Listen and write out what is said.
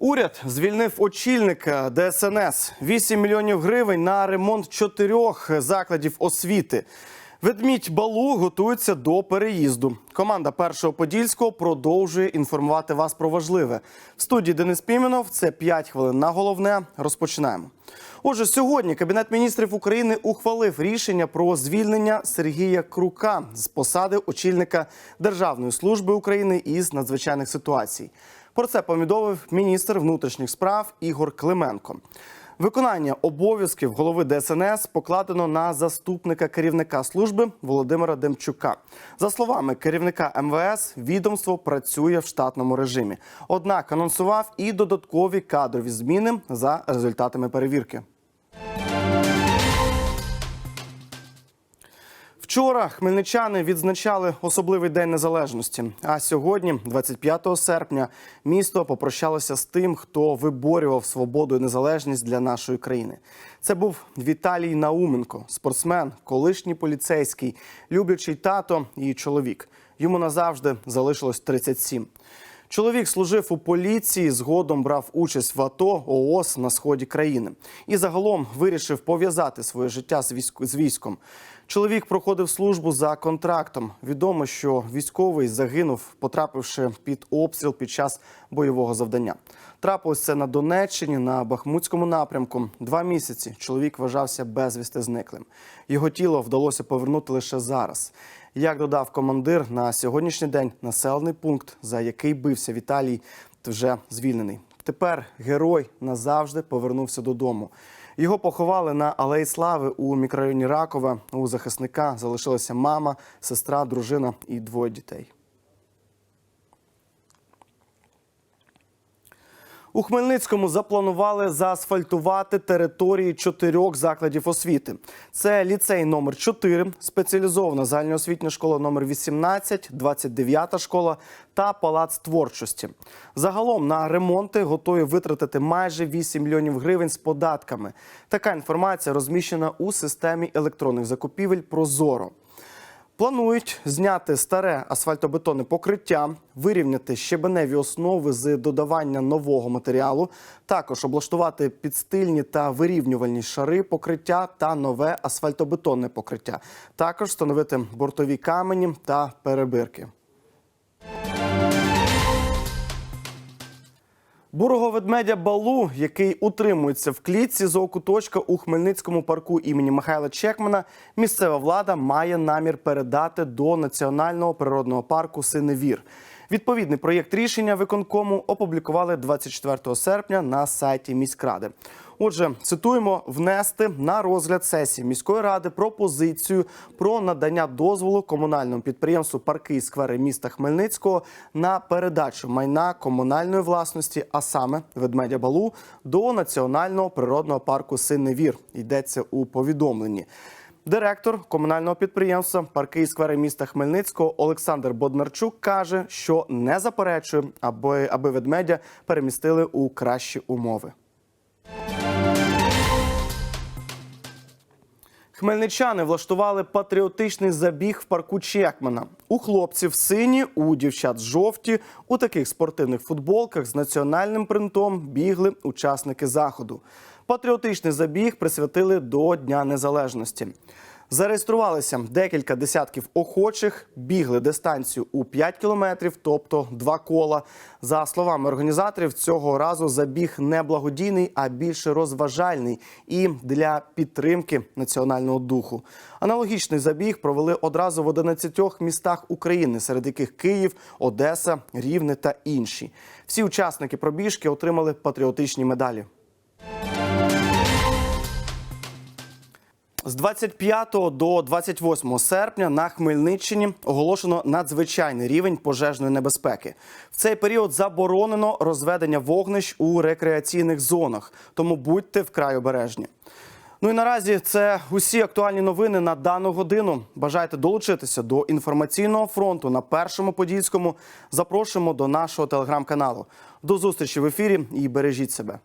Уряд звільнив очільника ДСНС 8 мільйонів гривень на ремонт чотирьох закладів освіти. Ведмідь Балу готується до переїзду. Команда першого подільського продовжує інформувати вас про важливе. В студії Денис Піменов. Це 5 хвилин на головне. Розпочинаємо. Отже, сьогодні Кабінет міністрів України ухвалив рішення про звільнення Сергія Крука з посади очільника Державної служби України із надзвичайних ситуацій. Про це повідомив міністр внутрішніх справ Ігор Клименко. Виконання обов'язків голови ДСНС покладено на заступника керівника служби Володимира Демчука. За словами керівника МВС, відомство працює в штатному режимі. Однак анонсував і додаткові кадрові зміни за результатами перевірки. Вчора хмельничани відзначали особливий день незалежності. А сьогодні, 25 серпня, місто попрощалося з тим, хто виборював свободу і незалежність для нашої країни. Це був Віталій Науменко, спортсмен, колишній поліцейський, люблячий тато і чоловік. Йому назавжди залишилось 37. Чоловік служив у поліції, згодом брав участь в АТО ООС на сході країни і загалом вирішив пов'язати своє життя з військ- з військом. Чоловік проходив службу за контрактом. Відомо, що військовий загинув, потрапивши під обстріл під час бойового завдання. Трапилось це на Донеччині на Бахмутському напрямку. Два місяці чоловік вважався безвісти зниклим. Його тіло вдалося повернути лише зараз. Як додав командир, на сьогоднішній день населений пункт, за який бився Віталій, вже звільнений. Тепер герой назавжди повернувся додому. Його поховали на Алеї Слави у мікрорайоні Ракове. У захисника залишилася мама, сестра, дружина і двоє дітей. У Хмельницькому запланували заасфальтувати території чотирьох закладів освіти. Це ліцей номер 4, спеціалізована загальноосвітня школа номер 18, 29 школа та палац творчості. Загалом на ремонти готові витратити майже 8 мільйонів гривень з податками. Така інформація розміщена у системі електронних закупівель Прозоро. Планують зняти старе асфальтобетонне покриття, вирівняти щебеневі основи з додавання нового матеріалу, також облаштувати підстильні та вирівнювальні шари покриття та нове асфальтобетонне покриття. Також встановити бортові камені та перебирки. Бурого ведмедя Балу, який утримується в клітці зоокуточка у Хмельницькому парку імені Михайла Чекмана, місцева влада має намір передати до національного природного парку Синевір. Відповідний проєкт рішення виконкому опублікували 24 серпня на сайті міськради. Отже, цитуємо внести на розгляд сесії міської ради пропозицію про надання дозволу комунальному підприємству парки і сквери міста Хмельницького на передачу майна комунальної власності, а саме ведмедя Балу, до національного природного парку Синевір. Йдеться у повідомленні. Директор комунального підприємства парки і сквери міста Хмельницького Олександр Боднарчук каже, що не заперечує, аби, аби ведмедя перемістили у кращі умови. Хмельничани влаштували патріотичний забіг в парку Чекмана. У хлопців сині, у дівчат жовті. У таких спортивних футболках з національним принтом бігли учасники заходу. Патріотичний забіг присвятили до Дня Незалежності. Зареєструвалися декілька десятків охочих, бігли дистанцію у 5 кілометрів, тобто два кола. За словами організаторів, цього разу забіг не благодійний, а більше розважальний і для підтримки національного духу. Аналогічний забіг провели одразу в 11 містах України, серед яких Київ, Одеса, Рівне та інші. Всі учасники пробіжки отримали патріотичні медалі. З 25 до 28 серпня на Хмельниччині оголошено надзвичайний рівень пожежної небезпеки. В цей період заборонено розведення вогнищ у рекреаційних зонах, тому будьте вкрай обережні. Ну і наразі це усі актуальні новини на дану годину. Бажаєте долучитися до інформаційного фронту на першому подільському. Запрошуємо до нашого телеграм-каналу. До зустрічі в ефірі і бережіть себе.